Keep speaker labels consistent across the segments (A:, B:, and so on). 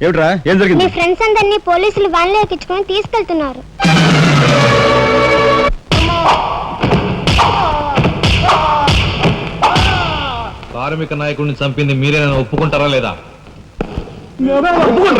A: ఏమిట్రా? ఏం
B: మీ
A: జరిగింది
B: ఫ్రెండ్స్ అందరినీ పోలీసులు వ్యాన్లో ఎక్కించుకొని తీసుకెళ్తున్నారు.
C: కార్మిక నాయకుడిని చంపింది మీరే నన్ను ఒప్పుకుంటారా లేదా? ఉమ్.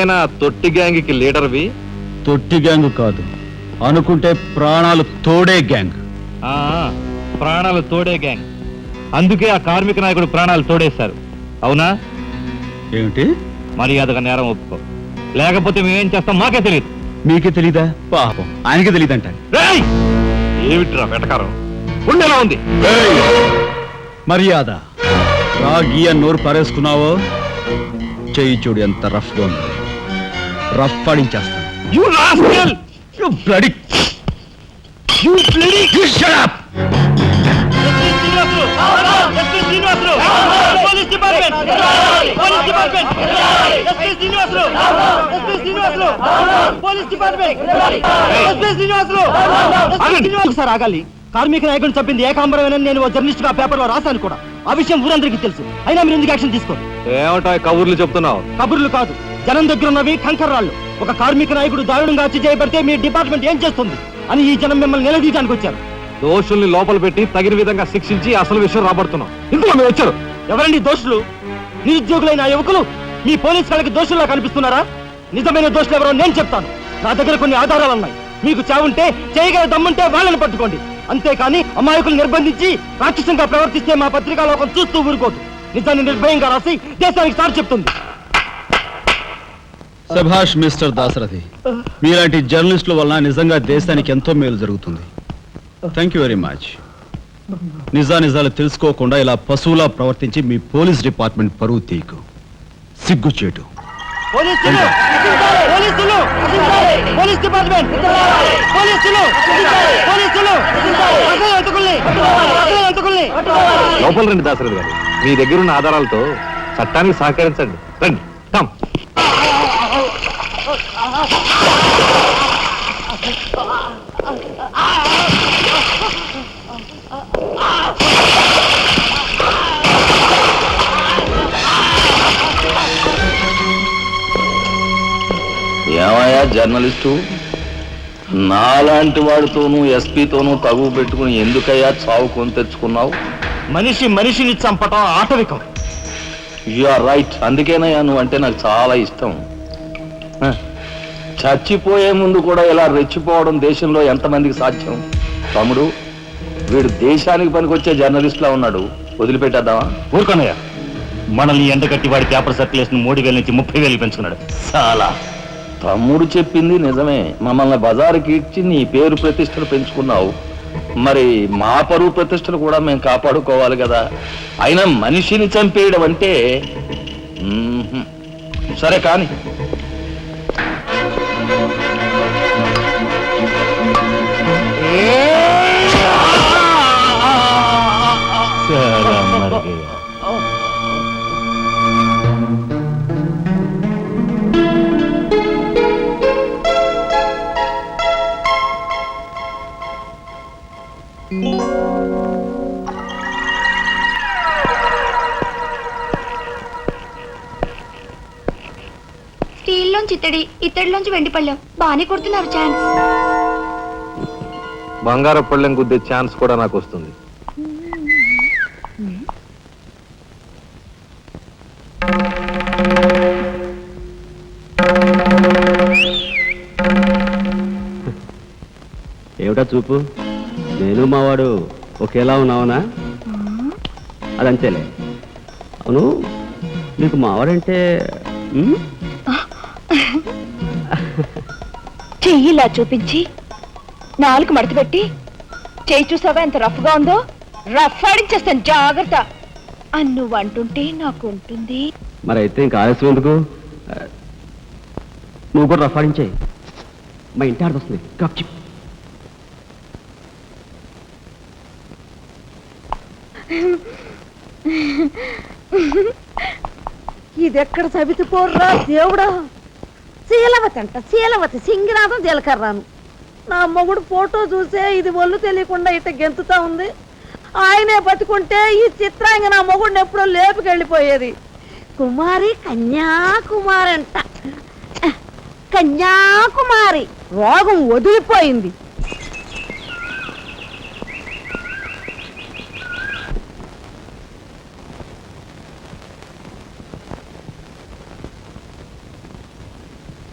C: నువ్వేనా తొట్టి గ్యాంగ్కి లీడర్వి
A: తొట్టి గ్యాంగ్ కాదు. అనుకుంటే ప్రాణాలు తోడే గ్యాంగ్.
C: ఆ, ప్రాణాలు తోడే గ్యాంగ్. అందుకే ఆ కార్మిక నాయకుడు ప్రాణాలు తోడేశారు. అవునా?
A: ఏమిటి?
C: మర్యాదగా నేరం ఒప్పుకో. లేకపోతే మేమేం చేస్తాం మాకే తెలియదు
A: మీకే తెలీదా? పాపం. ఆయనకే తెలీదంట
C: రేయ్! ఏమిట్రా వెటకారం? ఉండేలా ఉంది?
A: మర్యాద. రాగి అని నోరు పారేసుకున్నావో? చెయ్యి చూడు ఎంత రఫ్గా ఉంది. రఫ్ ఆడించేస్తాను
C: You rascal!
A: You bloody... You bloody... You shut up!
D: Sir ఆగాలి. కార్మిక నాయకుడిని చంపింది ఏకాంబరమేనని నేను ఓ జర్నలిస్ట్గా పేపర్లో రాశాను కూడా. ఆ విషయం ఊరందరికీ తెలుసు. అయినా మీరు ఎందుకు యాక్షన్ తీసుకోరు?
C: ఏమంటా కబుర్లు చెప్తున్నావు.
D: కబుర్లు కాదు. జనం దగ్గర ఉన్నవి కంకర్రాళ్ళు. ఒక కార్మిక నాయకుడు దారుణంగా హత్య చేయబడితే మీ డిపార్ట్మెంట్ ఏం చేస్తుంది? అని ఈ జనం మిమ్మల్ని నిలదీయడానికి వచ్చారు.
C: దోషుల్ని లోపల పెట్టి తగిన విధంగా శిక్షించి అసలు విషయం రాబడుతున్నాం. ఇందులో మీరు వచ్చారు.
D: ఎవరండి దోషులు? నిరుద్యోగులైన యువకులు? మీ పోలీస్ వాళ్ళకి దోషుల్లా కనిపిస్తున్నారా? నిజమైన దోషులు ఎవరో నేను చెప్తాను. నా దగ్గర కొన్ని ఆధారాలు ఉన్నాయి. మీకు చావుంటే చేయగల దమ్ముంటే వాళ్ళని పట్టుకోండి. అంతేకాని అమాయకులు నిర్బంధించి రాక్షసంగా ప్రవర్తిస్తే మా పత్రికా లోకం చూస్తూ ఊరుకోదు. నిజాన్ని నిర్భయంగా రాసి దేశానికి సార్ చెప్తుంది.
A: సభాష్ మిస్టర్ దాసరథి మీలాంటి జర్నలిస్టుల వలన నిజంగా దేశానికి ఎంతో మేలు జరుగుతుంది. థ్యాంక్ యూ వెరీ మచ్ నిజా నిజాలు తెలుసుకోకుండా ఇలా పశువులా ప్రవర్తించి మీ పోలీస్ డిపార్ట్మెంట్ పరువు తీయకు. సిగ్గుచేటు
D: పోలీసులు పోలీసులు పోలీస్ డిపార్ట్మెంట్. పోలీసులు పోలీసులు అసలు ఎంతకుల్ని అసలు ఎంతకుల్ని
C: లోపల రండి దాసరథి గారు. మీ దగ్గర ఉన్న ఆధారాలతో చట్టానికి సహకరించండి. రండి. కమ్.
E: ఏమయ్యా జర్నలిస్టు? నాలాంటి వాడితోనూ ఎస్పీతోనూ తగువ పెట్టుకుని ఎందుకయ్యా చావు కొని తెచ్చుకున్నావు?
D: మనిషి మనిషిని చంపటం ఆటవికం.
E: You are right. అందుకేనయ్యా నువ్వు అంటే నాకు చాలా ఇష్టం. చచ్చిపోయే ముందు కూడా ఇలా రెచ్చిపోవడం దేశంలో ఎంతమందికి సాధ్యం? తమ్ముడు వీడు దేశానికి పనికొచ్చే జర్నలిస్ట్లా ఉన్నాడు. వదిలిపెట్టేద్దామా?
F: ఊరుకోనయ్యా. మనల్ని ఎండగట్టి వాడి పేపర్ సర్క్యులేషన్ మూడు వేల నుంచి ముప్పై వేలు పెంచుకున్నాడు.
E: చాలా తమ్ముడు చెప్పింది నిజమే. మమ్మల్ని బజారుకి ఇచ్చి నీ పేరు ప్రతిష్టలు పెంచుకున్నావు. మరి మా పరువు ప్రతిష్టలు కూడా మేము కాపాడుకోవాలి కదా. అయినా మనిషిని చంపేయడం అంటే. సరే కాని
B: స్టీల్లోంచి ఇత్తడి ఇత్తడిలోంచి వెండి పళ్ళెం బాగానే కొడుతున్నారు ఛాన్స్
C: బంగారు పళ్ళెం గుద్దే ఛాన్స్ కూడా నాకు వస్తుంది
G: ఏమిటా చూపు? నేను మావాడు ఒకేలా ఉన్నావునా? అదంతేలే. అవును నీకు మావాడంటే
H: చెయ్యిలా చూపించి నాలుగు మడత పెట్టి చెయ్యి చూసావా ఎంత రఫ్గా ఉందో? రఫ్ ఆడించేస్తాను జాగ్రత్త. అని నువ్వు అంటుంటే నాకు ఉంటుంది.
G: మరి అయితే ఇంకా ఆలస్యం ఎందుకు? నువ్వు కూడా రఫాడించే మా ఇంటి కప్ చిప్.
I: ఇదెక్కడ సవితి పోర్రా దేవుడా? శీలవతి అంట శీలవతి సింగినాథం జీలకర్రాను. నా మొగుడు ఫోటో చూసే ఇది ఒళ్ళు తెలియకుండా ఇట్ట గెంతుతా ఉంది. ఆయనే బతుకుంటే ఈ చిత్రాంగ నా మొగుడిని ఎప్పుడో లేపుకెళ్ళిపోయేది. కుమారి కన్యాకుమారి అంట కన్యాకుమారి రోగం వదిలిపోయింది.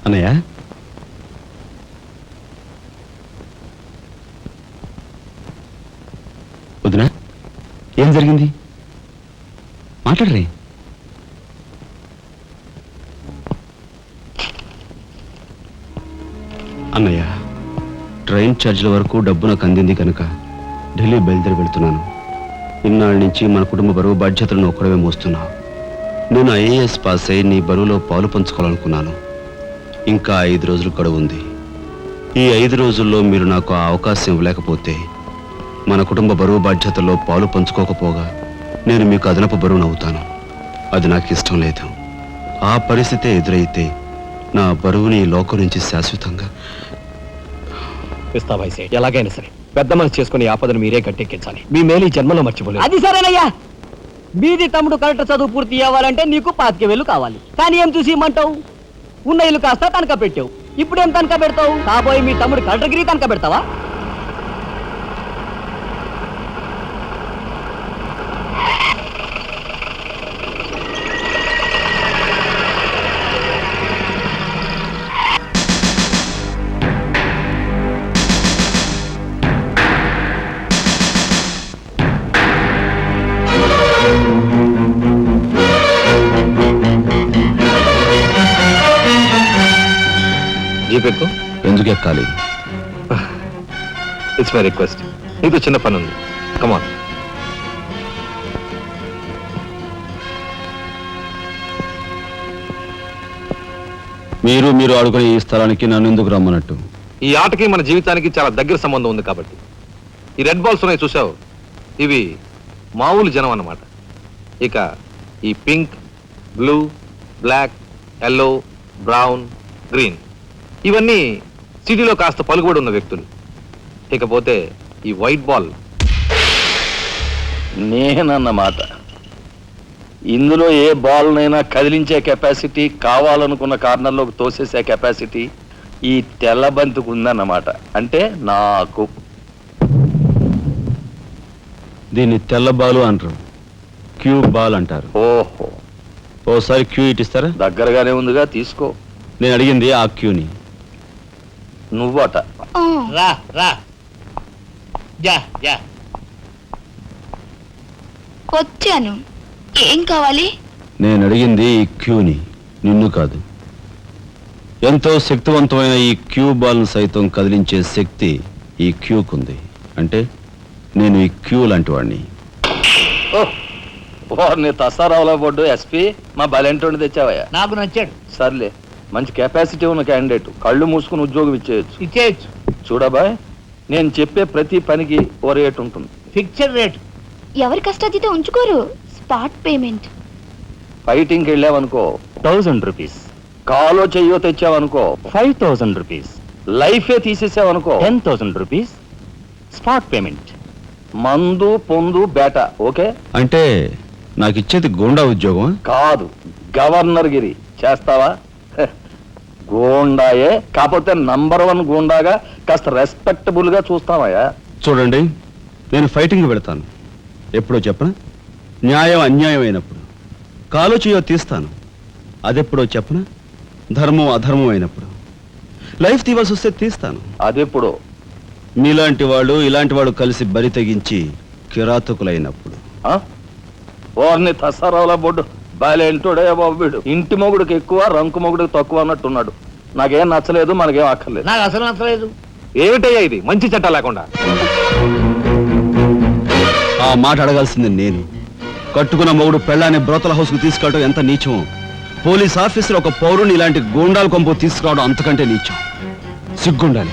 A: అన్నయ్య? ఏం జరిగింది? మాట్లాడరే. అన్నయ్య ట్రైన్ ఛార్జీల వరకు డబ్బు నాకు అందింది కనుక ఢిల్లీ బయలుదేరి వెళ్తున్నాను. ఇన్నాళ్ళ నుంచి మన కుటుంబ బరువు బాధ్యతలను ఒక్కడమే మోస్తున్నావు నేను ఐఏఎస్ పాస్ అయి నీ బరువులో పాలు పంచుకోవాలనుకున్నాను. ఇంకా ఐదు రోజులు గడువు ఉంది. ఈ ఐదు రోజుల్లో మీరు నాకు ఆ అవకాశం ఇవ్వలేకపోతే మన కుటుంబ బరువు బాధ్యతల్లో పాలు పంచుకోకపోగా నేను మీకు అదనపు బరువును అవుతాను. అది నాకు ఇష్టం లేదు. ఆ పరిస్థితే ఎదురైతే నా బరువుని ఈ లోకం నుంచి శాశ్వతంగా
D: ఎలాగైనా సరే పెద్ద మనసు చేసుకుని ఆపదను మీరే గట్టెక్కించాలి. మీ మేలు ఈ జన్మలో మర్చిపోలేదు
J: అది సరేనయ్యా. మీది తమ్ముడు కరెక్ట్ చదువు పూర్తి అవ్వాలంటే నీకు పాతిక వేలు కావాలి. కానీ ఏం చూసి ఇమ్మంటావు? ఉన్న ఇల్లు కాస్త తనక పెట్టావు. ఇప్పుడు ఏం తనక పెడతావు? కాబోయే మీ తమ్ముడు కలెక్టర్గిరి తనక పెడతావా?
A: ఎక్కాలి
C: ఇట్స్ మై రిక్వెస్ట్ నీకు చిన్న పని ఉంది కమాన్
A: మీరు మీరు ఆడుకునే ఈ స్థలానికి నన్ను ఎందుకు రమ్మన్నట్టు
C: ఈ ఆటకి మన జీవితానికి చాలా దగ్గర సంబంధం ఉంది కాబట్టి. ఈ రెడ్ బాల్స్ ఉన్నాయి చూసావు ఇవి మామూలు జనం అన్నమాట. ఇక ఈ pink blue black yellow brown green. ఇవన్నీ సిటీలో కాస్త పలుకుబడి ఉన్న వ్యక్తులు. ఇకపోతే ఈ వైట్ బాల్.
E: నేనన్నమాట ఇందులో ఏ బాల్నైనా కదిలించే కెపాసిటీ కావాలనుకున్న కార్నర్లోకి తోసేసే కెపాసిటీ ఈ తెల్ల బంతికి ఉందన్నమాట అంటే నాకు.
A: దీన్ని తెల్ల బాలు అంటారు. క్యూ బాల్ అంటారు.
E: ఓహో.
A: ఓసారి క్యూ ఇటిస్తారా
E: దగ్గరగానే ఉందిగా తీసుకో.
A: నేను అడిగింది ఆ క్యూని.
E: నువ్వట.
F: రా రా. Yeah yeah.
B: వచ్చాను. ఏం కావాలి?
A: నేను అడిగింది ఈ క్యూని. నిన్ను కాదు. ఎంతో శక్తివంతమైన ఈ క్యూ బాల్ను సైతం కదిలించే శక్తి ఈ క్యూకుంది. అంటే నేను ఈ క్యూ లాంటి వాడిని
E: తసారావులో పడ్డు ఎస్పీ. మా బలెంటోని తెచ్చావయ్యా.
J: నాకు నచ్చాడు.
E: సర్లే. మంచి కెపాసిటీ ఉన్న క్యాండిడేట్ కళ్ళు మూసుకుని ఉద్యోగం ఇచ్చేయచ్చు.
J: ఇచ్చేయచ్చు.
E: చూడబాయ్ నేను చెప్పే ప్రతి పనికి ఓ రేట్ ఉంటుంది.
J: ఫిక్చర్ రేట్
B: ఎవరి కష్టాతీత ఉంచుకోరు? స్పాట్ పేమెంట్
E: ఫైటింగ్కి వెళ్ళావనుకో.
F: థౌజండ్ రూపీస్
E: కాలో చెయ్యో తెచ్చావనుకో.
F: ఫైవ్ థౌజండ్ రూపీస్
E: లైఫే తీసేసావనుకో.
F: Ten thousand rupees spot payment
E: మందు పొందు బేట ఓకే?
A: అంటే నాకు ఇచ్చేది గోండా ఉద్యోగం
E: కాదు. గవర్నర్ గిరి. చేస్తావా? గూండాయే కాకపోతే నంబర్ వన్ గూండాగా కాస్త రెస్పెక్టబుల్గా చూస్తావయ్యా.
A: చూడండి నేను ఫైటింగ్ పెడతాను ఎప్పుడో చెప్పనా? న్యాయం అన్యాయం అయినప్పుడు. కాలో చేయో తీస్తాను. అదెప్పుడో చెప్పనా? ధర్మం అధర్మం అయినప్పుడు. లైఫ్ తీవాల్సి వస్తే తీస్తాను.
E: అదెప్పుడు?
A: మీలాంటి వాళ్ళు ఇలాంటి వాళ్ళు కలిసి బరి తెగించి కిరాతకులైనప్పుడు?
E: ఓర్ని తసారావుల బొడ్డు. బాలేంటోడే బాబు వీడు ఇంటి మొగుడికి ఎక్కువ రంకు మొగుడికి తక్కువ అన్నట్టున్నాడు. నాకేం నచ్చలేదు మనకేం అక్కర్లేదు.
J: నాకు అసలు నచ్చలేదు.
C: ఏమిటయ్యా ఇది? మంచి చట్టం లేకుండా.
A: ఆ మాట అడగాల్సింది నేను. కట్టుకున్న మొగుడు పెళ్ళాన్ని బ్రోతల హౌస్కు తీసుకెళ్ళటం ఎంత నీచమో. పోలీస్ ఆఫీసర్ ఒక పౌరుని ఇలాంటి గూండాల కొంపు తీసుకురావడం అంతకంటే నీచం. సిగ్గుండాలి.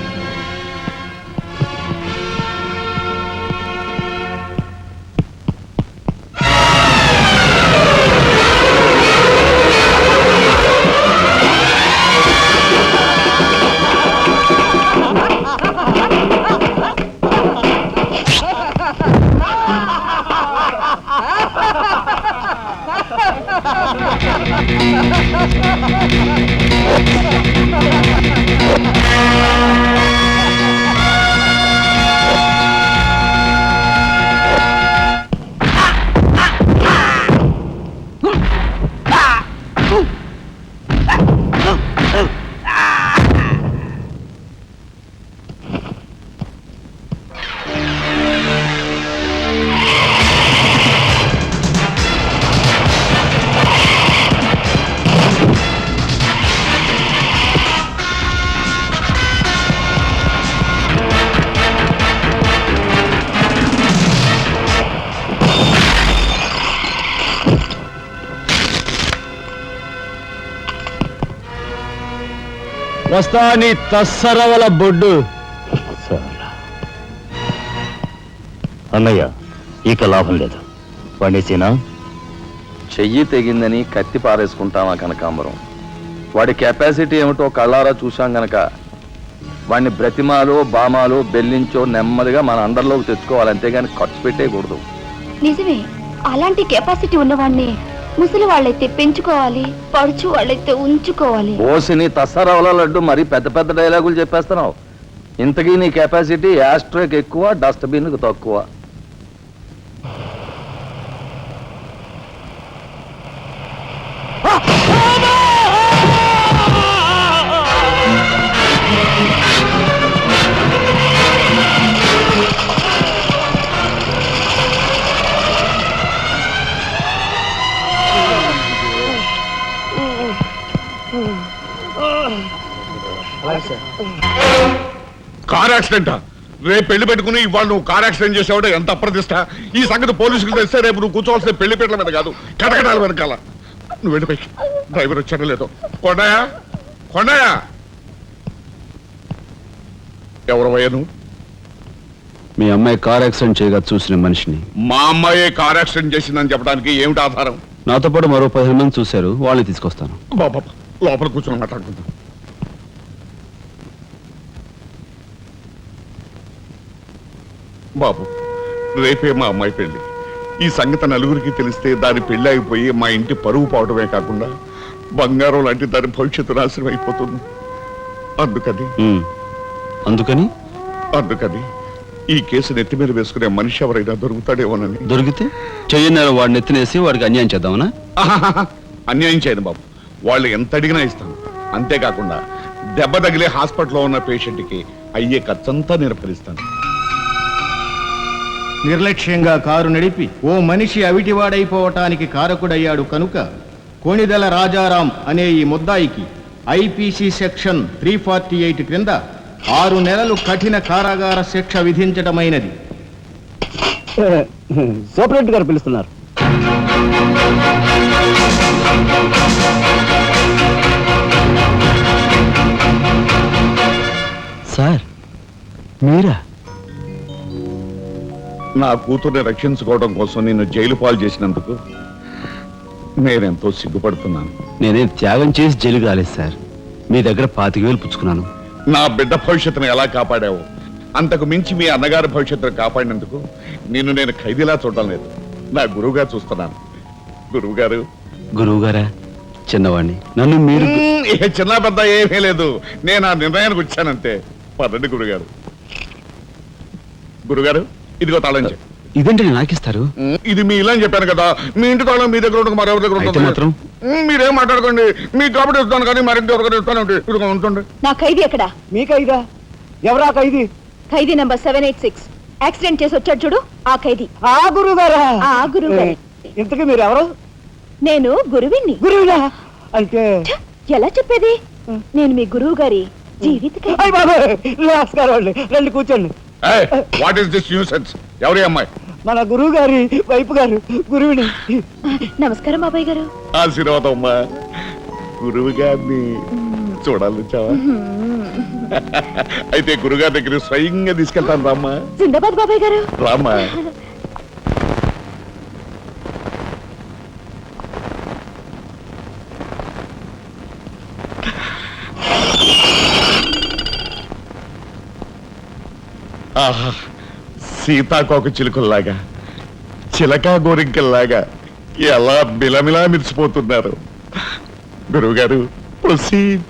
A: వస్తా నీ తస్సరవల బొడ్డు.
F: అన్నయ్య ఇక లాభం లేదు. పండేసేనా
E: చెయ్యి తెగిందని కత్తి పారేసుకుంటామా కనకాంబరం. వాడి కెపాసిటీ ఏమిటో కళ్ళారా చూశాం గనక వాడిని బ్రతిమాలో బామాలో బెల్లించో నెమ్మదిగా మన అండర్లోకి తెచ్చుకోవాలి అంతేగాని ఖర్చు పెట్టేయకూడదు.
B: నిజమే అలాంటి కెపాసిటీ ఉన్నవాడిని ముసలి వాళ్ళైతే పెంచుకోవాలి పడుచు వాళ్ళైతే ఉంచుకోవాలి.
E: ఓసిని తస్సరవల లడ్డు మరి పెద్ద పెద్ద డైలాగులు చెప్పేస్తున్నావు. ఇంతకీ నీ కెపాసిటీ యాస్ట్రోకి ఎక్కువ డస్ట్బిన్కి తక్కువ.
K: Car accident? రేపు పెళ్ళి పెట్టుకుని ఇవాళ నువ్వు కార్ యాక్సిడెంట్ చేసావు ఎంత అప్రదిష్ట ఈ సంగతి పోలీసులకు తెలిస్తే రేపు నువ్వు కూర్చోవాల్సిన పెళ్ళి పీటల మీద కాదు కటకటాల వెనకాల. నువ్వు వెళ్ళిపోయి డ్రైవర్ వచ్చాడో లేదో. కొండయా కొండయా ఎవరు నువ్వు?
A: మీ అమ్మాయి కార్ యాక్సిడెంట్ చేయగా చూసిన మనిషిని.
K: మా అమ్మాయే కార్ యాక్సిడెంట్ చేసిందని చెప్పడానికి ఏమిటి ఆధారం?
A: నాతో పాటు మరో పదిహేను మంది చూశారు వాళ్ళని తీసుకొస్తాను.
K: బాబా లోపల కూర్చొని మాట్లాడుకుందాం. బాబు రేపే మా అమ్మాయి పెళ్ళి ఈ సంగతి నలుగురికి తెలిస్తే దాని పెళ్ళి అయిపోయి మా ఇంటి పరువు పోవడమే కాకుండా బంగారం లాంటి దాని భవిష్యత్తు నాశనం అయిపోతుంది. అందుకని.
A: అందుకని?
K: అందుకని ఈ కేసు నెత్తి మీద వేసుకునే మనిషి ఎవరైనా దొరుకుతాడేమోనని.
A: దొరికితే చెయ్యన్నారు వాడిని ఎత్తినేసి వాడికి అన్యాయం చేద్దామనా.
K: అన్యాయం చేయను బాబు. వాళ్ళు ఎంత అడిగినా ఇస్తాను. అంతేకాకుండా దెబ్బ తగిలే హాస్పిటల్లో ఉన్న పేషెంట్కి అయ్యే ఖర్చంతా నేను భరిస్తాను.
L: నిర్లక్ష్యంగా కారు నడిపి ఓ మనిషి అవిటివాడైపోవటానికి కారకుడయ్యాడు కనుక కోణిదెల రాజారాం అనే ఈ ముద్దాయికి IPC section three forty eight క్రింద ఆరు నెలలు కఠిన కారాగార శిక్ష విధించడమైనది
J: సూపరెంట్ గారు పిలుస్తున్నారు.
A: సార్ మీరా?
K: నా కూతుర్ని రక్షించుకోవడం కోసం నిన్ను జైలు పాలు చేసినందుకు నేనెంతో సిగ్గుపడుతున్నాను.
A: నేనేం త్యాగం చేసి జైలుకి రాలేదు సార్. మీ దగ్గర పాతిక వేలు పుచ్చుకున్నాను.
K: నా బిడ్డ భవిష్యత్తును ఎలా కాపాడావు? అంతకు మించి మీ అన్నగారి భవిష్యత్తును కాపాడినందుకు నిన్ను నేను ఖైదీలా చూడడం లేదు. నా గురువుగా చూస్తున్నాను. గురువు గారు
A: గురువు గారా చిన్నవాడిని నన్ను మీరు
K: ఇక చిన్న పెద్ద ఏమీ లేదు. నేను ఆ నిర్ణయానికి వచ్చానంతే. పదండి గురుగారు. గురుగారు. ఇదిగో తాళం చెయ్యి.
A: ఇదేంటి నాకిస్తారు
K: ఇది మీ ఇలా అని చెప్పాను కదా. మీ ఇంటి తాళం మీ దగ్గర ఉండక మరెవరి దగ్గర
A: అయితే
K: ఉంటుంది
A: మాత్రం?
K: మీరేం మాట్లాడుకోండి. మీ కాబట్టి ఇస్తాను కానీ మరింటి ఎవరికైనా ఇస్తాను ఇదిగో ఉంటుంది
H: నా ఖైదీ ఎక్కడా?
J: మీ ఖైదా? ఎవరా ఖైదీ?
H: ఖైదీ number seven eight six. Accident చేసి వచ్చాడు చూడు ఆ ఖైదీ.
J: ఆ గురువు గారా
H: ఆ గురువు గారే.
J: ఇంతకీ మీరు ఎవరు
H: నేను గురువిని?
J: గురువునా అంటే
H: ఎలా చెప్పేది? నేను మీ గురువు గారి జీవిత ఖైదీ.
J: అయ్య బాబాయ్ నమస్కారం అండి రండి కూర్చోండి.
K: వాట్ ఈస్ దిస్ న్యూసెన్స్ ఎవరి అమ్మాయి?
J: మన గురువు గారి వైపు గారు గురువుని.
H: నమస్కారం బాబాయ్ గారు.
K: ఆశీర్వాదం అమ్మా. గురువు గారిని చూడాలి చావా అయితే గురుగారి దగ్గర స్వయంగా తీసుకెళ్తాను రామ్మా.
H: జిందాబాద్ బాబాయ్ గారు.
K: రామ్మా. ఆహా సీతాకోక చిలుకల్లాగా చిలకా గోరింకల్లాగా ఎలా మిలమిలా మిరిసిపోతున్నారు. గురువుగారు ప్రొసీడ్.